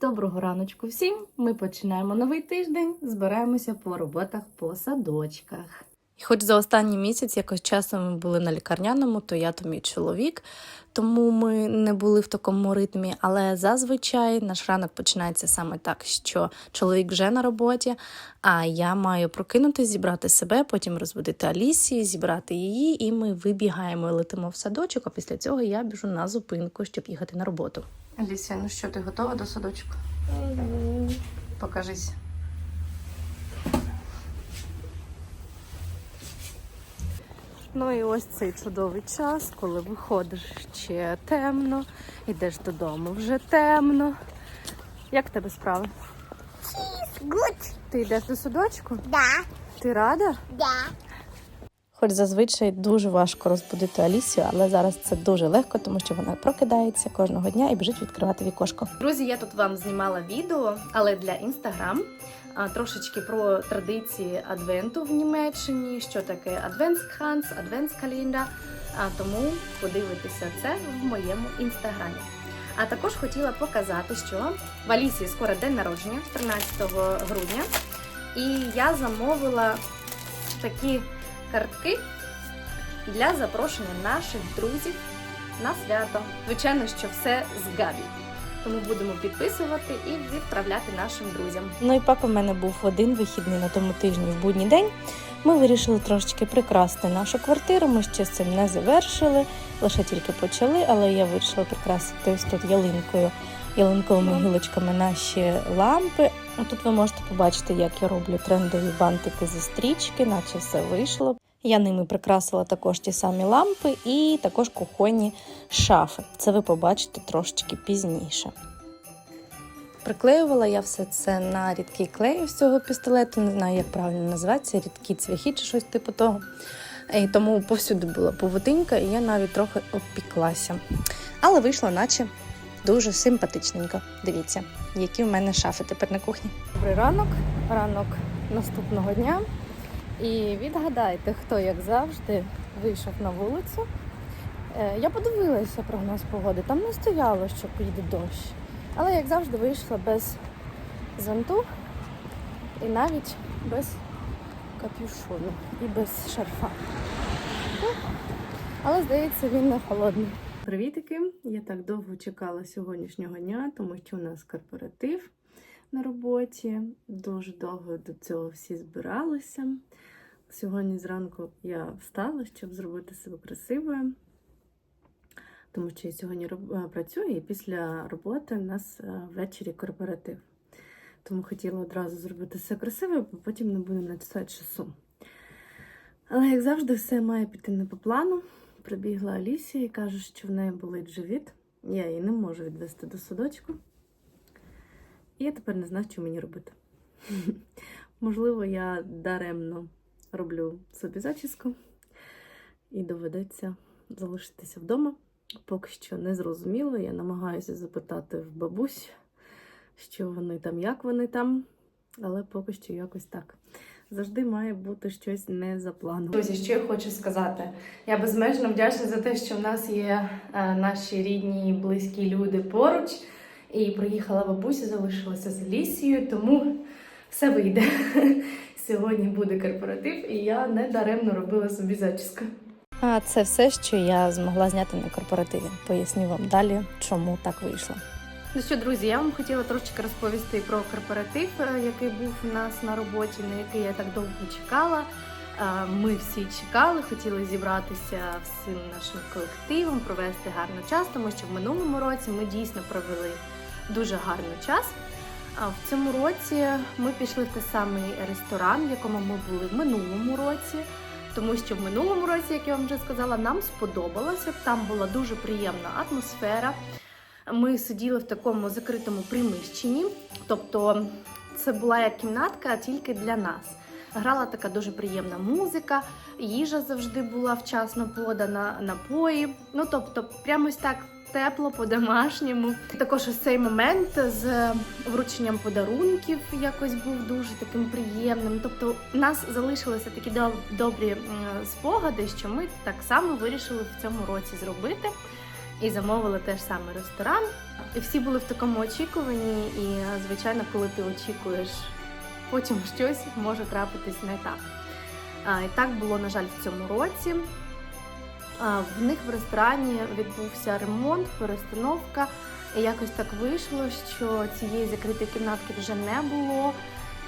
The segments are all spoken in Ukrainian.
Доброго раночку всім! Ми починаємо новий тиждень, збираємося по роботах по садочках. І хоч за останній місяць якось часом ми були на лікарняному, то я то мій чоловік, тому ми не були в такому ритмі. Але зазвичай наш ранок починається саме так, що чоловік вже на роботі, а я маю прокинутися, зібрати себе, потім розбудити Алісі, зібрати її, і ми вибігаємо і летимо в садочок. А після цього я біжу на зупинку, щоб їхати на роботу. Алісія, ну що, ти готова до садочку? Покажись. Ну і ось цей чудовий час, коли виходиш ще темно, йдеш додому вже темно. Як в тебе справи? Good. Ти йдеш до садочку? Да. Ти рада? Да. Хоч зазвичай дуже важко розбудити Алісію, але зараз це дуже легко, тому що вона прокидається кожного дня і біжить відкривати вікошко. Друзі, я тут вам знімала відео, але для інстаграм. Трошечки про традиції адвенту в Німеччині, що таке адвентскранц, адвентскалінда. А тому подивитися це в моєму інстаграмі. А також хотіла показати, що в Алісі скоро день народження, 13 грудня, і я замовила такі картки для запрошення наших друзів на свято. Звичайно, що все з Габі. Тому будемо підписувати і відправляти нашим друзям. Ну і поки в мене був один вихідний на тому тижні в будній день. Ми вирішили трошечки прикрасити нашу квартиру. Ми ще з цим не завершили, лише тільки почали, але я вирішила прикрасити ось тут ялинкою, ялинковими гілочками наші лампи. Тут ви можете побачити, як я роблю трендові бантики зі стрічки, наче все вийшло. Я ними прикрасила також ті самі лампи і також кухонні шафи. Це ви побачите трошечки пізніше. Приклеювала я все це на рідкий клей з цього пістолету, не знаю, як правильно називається, рідкі цвяхи чи щось типу того. І тому повсюди була повутинка, і я навіть трохи обпіклася. Але вийшло, наче дуже симпатичненько. Дивіться, які в мене шафи тепер на кухні. Добрий ранок, ранок наступного дня. І відгадайте, хто, як завжди, вийшов на вулицю. Е, Я подивилася прогноз погоди. Там не стояло, що піде дощ. Але, як завжди, вийшла без зонту і навіть без капюшону і без шарфа. Але, здається, він не холодний. Привітики! Я так довго чекала сьогоднішнього дня, тому що у нас корпоратив на роботі. Дуже довго до цього всі збиралися. Сьогодні зранку я встала, щоб зробити себе красивою, тому що я сьогодні працюю і після роботи у нас ввечері корпоратив. Тому хотіла одразу зробити все красиво, бо потім не буде на часу. Але, як завжди, все має піти не по плану. Прибігла Алісія і каже, що в неї болить живіт. Я її не можу відвести до садочку. І я тепер не знаю, що мені робити. Можливо, я даремно роблю собі зачіску і доведеться залишитися вдома. Поки що не зрозуміло. Я намагаюся запитати в бабусь, що вони там, як вони там, але поки що якось так. Завжди має бути щось не за планом. Друзі, що я хочу сказати? Я безмежно вдячна за те, що в нас є е, наші рідні, близькі люди поруч. І приїхала бабуся, залишилася з Лісією, тому все вийде. Сьогодні буде корпоратив, і я не даремно робила собі зачіску. А це все, що я змогла зняти на корпоративі. Поясню вам далі, чому так вийшло. Ну що, друзі, я вам хотіла трошечки розповісти про корпоратив, е, який був у нас на роботі, на який я так довго чекала. Е, Ми всі чекали, хотіли зібратися всім нашим колективом, провести гарний час, тому що в минулому році ми дійсно провели дуже гарний час. А в цьому році ми пішли в той самий ресторан, в якому ми були в минулому році. Тому що в минулому році, як я вам вже сказала, нам сподобалося. Там була дуже приємна атмосфера. Ми сиділи в такому закритому приміщенні, тобто це була як кімнатка, тільки для нас. Грала така дуже приємна музика, їжа завжди була вчасно подана, напої. Ну тобто, прямо ось так тепло по-домашньому. Також ось цей момент з врученням подарунків якось був дуже таким приємним. Тобто, у нас залишилися такі доб- добрі спогади, що ми так само вирішили в цьому році зробити. І замовили теж саме ресторан. І всі були в такому очікуванні, і звичайно, коли ти очікуєш потім щось може трапитись не так. І так було, на жаль, в цьому році. В них в ресторані відбувся ремонт, перестановка. І якось так вийшло, що цієї закритої кімнатки вже не було.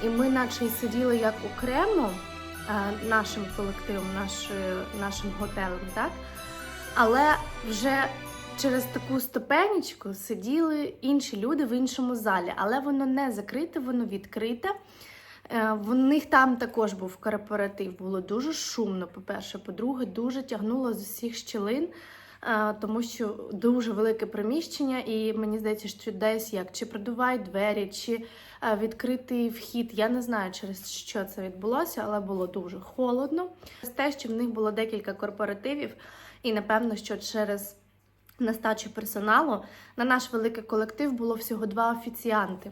І ми наче сиділи як окремо нашим колективом, нашою- нашим готелем, так? Але вже через таку ступенечку сиділи інші люди в іншому залі, але воно не закрите, воно відкрите. Е, В них там також був корпоратив. Було дуже шумно, по-перше. По-друге, дуже тягнуло з усіх щілин, е, тому що дуже велике приміщення, і мені здається, що десь як чи продувають двері, чи е, відкритий вхід. Я не знаю, через що це відбулося, але було дуже холодно. Те, що в них було декілька корпоративів, і напевно, що через нестачу персоналу на наш великий колектив було всього два офіціанти.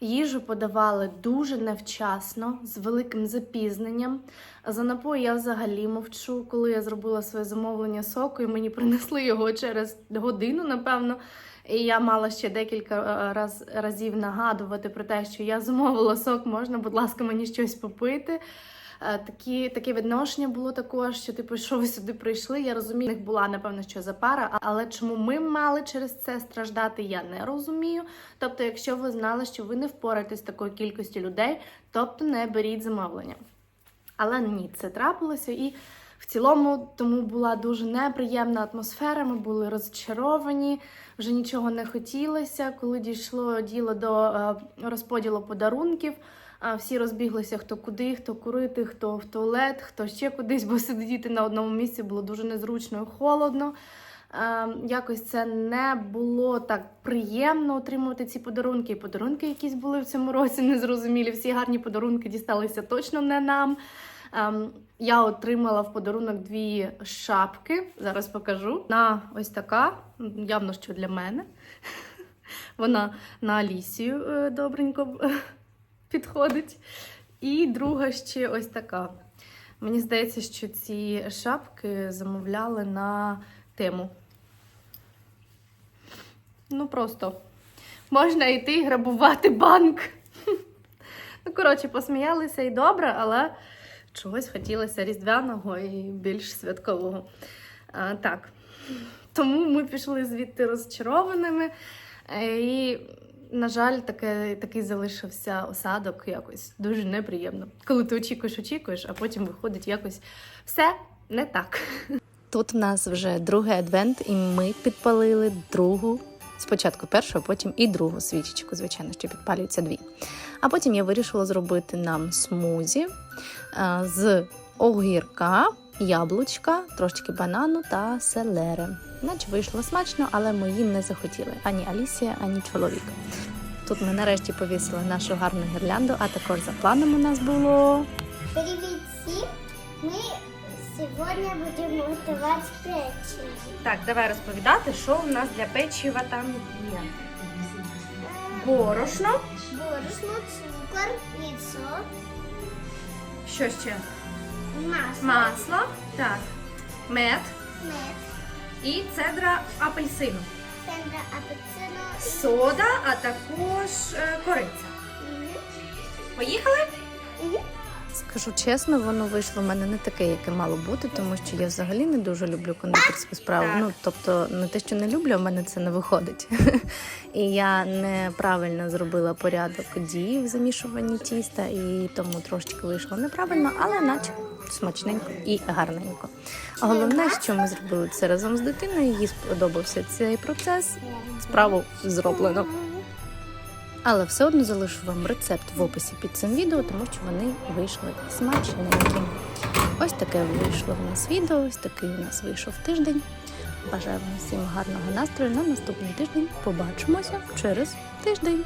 Їжу подавали дуже невчасно, з великим запізненням. За напої я взагалі мовчу, коли я зробила своє замовлення соку, і мені принесли його через годину, напевно. І я мала ще декілька е, раз, разів нагадувати про те, що я замовила сок, можна, будь ласка, мені щось попити. Е, Такі, таке відношення було також, що типу, що ви сюди прийшли. Я розумію, в них була напевно що за пара, але чому ми мали через це страждати, я не розумію. Тобто, якщо ви знали, що ви не впораєтесь з такою кількістю людей, тобто не беріть замовлення. Але ні, це трапилося і. В цілому тому була дуже неприємна атмосфера. Ми були розчаровані, вже нічого не хотілося. Коли дійшло діло до е, розподілу подарунків, всі розбіглися хто куди, хто курити, хто в туалет, хто ще кудись, бо сидіти на одному місці було дуже незручно і холодно. Е, Якось це не було так приємно отримувати ці подарунки. І подарунки якісь були в цьому році незрозумілі. Всі гарні подарунки дісталися точно не нам. Ем, Я отримала в подарунок дві шапки. Зараз покажу. На ось така, явно що для мене. Вона на Алісію е, добренько підходить. І друга ще ось така. Мені здається, що ці шапки замовляли на тему. Ну, просто можна йти грабувати банк. Ну, коротше, посміялися і добре, але чогось хотілося різдвяного і більш святкового. А, так. Тому ми пішли звідти розчарованими. Е, І, на жаль, таке, такий залишився осадок якось дуже неприємно. Коли ти очікуєш, очікуєш, а потім виходить якось все не так. Тут в нас вже другий адвент, і ми підпалили другу. Спочатку першу, а потім і другу свічечку, звичайно, що підпалюються дві. А потім я вирішила зробити нам смузі е, з огірка, яблучка, трошки банану та селери. Наче вийшло смачно, але ми їм не захотіли ані Алісія, ані чоловік. Тут ми нарешті повісили нашу гарну гірлянду, а також за планом у нас було Привет всем! Мы сегодня будем готовить печень. Так, давай розповідати, що у нас для печива там є. Борошно. Борошно, цукор, яйцо, Що ще? масло, Масло. Так. Мед мед, і цедра апельсину. Центра апельсину і... Сода, а також е, кориця. Поїхали? Скажу чесно, воно вийшло в мене не таке, яке мало бути, тому що я взагалі не дуже люблю кондитерську справу. Так. Ну тобто, не те, що не люблю, в мене це не виходить. І я неправильно зробила порядок дій в замішуванні тіста, і тому трошечки вийшло неправильно, але наче смачненько і гарненько. Головне, що ми зробили це разом з дитиною. Їй сподобався цей процес. Справу зроблено. Але все одно залишу вам рецепт в описі під цим відео, тому що вони вийшли смачненькі. Ось таке вийшло в нас відео, ось такий у нас вийшов тиждень. Бажаю вам всім гарного настрою на наступний тиждень. Побачимося через тиждень.